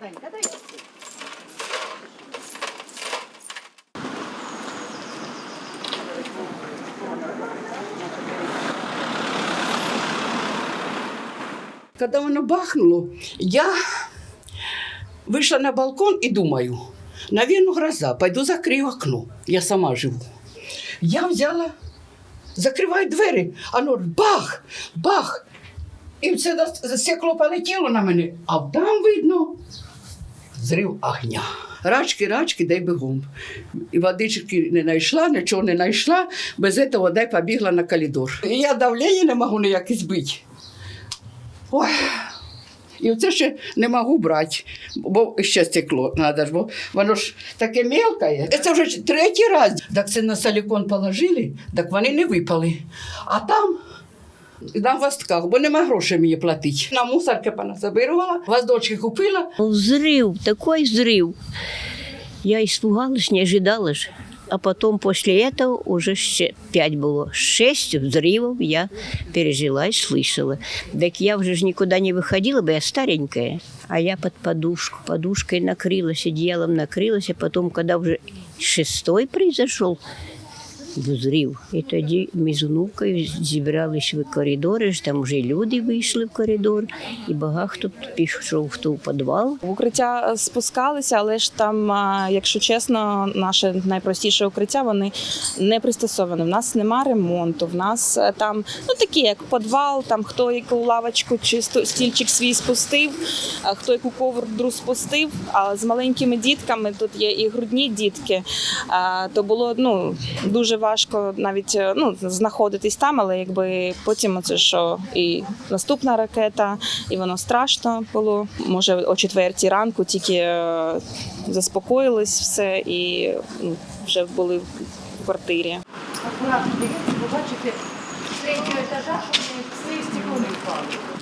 Данька, дай. Когда оно бахнуло, я вышла на балкон и думаю, наверное, гроза, пойду закрию окно, я сама живу. Я взяла, закриваю двері, оно ну, бах, бах. І все, все клопа на мене, а там видно зрив огня. Рачки, рачки, дай бігом. І водички не знайшла, нічого не знайшла, без цього дай побігла на коридор. І я давлення не можу ніяке збити. Ой. І оце ще не можу брати, бо ще стекло треба бо воно ж таке мелке. Це вже третій раз. Так це на силікон положили, так вони не випали. А там на гвоздках, бо нема грошей мені платити. На мусорки понасобирувала, гвоздочки купила, Взрыв, такой взрыв. Я испугалась, не ожидала же. А потом после этого уже ще- пять было. Шесть взрывов я пережила и слышала. Так я уже ж никуда не выходила, бы я старенькая. А я под подушку, подушкой накрылась, одеялом накрылась. А потом, когда уже шестой произошел, взрив. І тоді ми з внукою зібралися в коридори, там вже люди вийшли в коридор, і багато хто пішов в той підвал. В укриття спускалися, але ж там, якщо чесно, наше найпростіше укриття вони не пристосовані. В нас нема ремонту. В нас е, там ну такі, як підвал, там хто яку лавочку чи стільчик свій спустив, а хто яку ковдру спустив. А з маленькими дітками тут є і грудні дітки. То було ну дуже важко навіть е, ну знаходитись там, але якби потім це що і наступна ракета, і воно страшно було. Може, о четвертій ранку тільки е, заспокоїлись все і ну, вже були в квартирі. акуратно дивіться, бо бачите, з третього етажа, щоб не стекло не впало.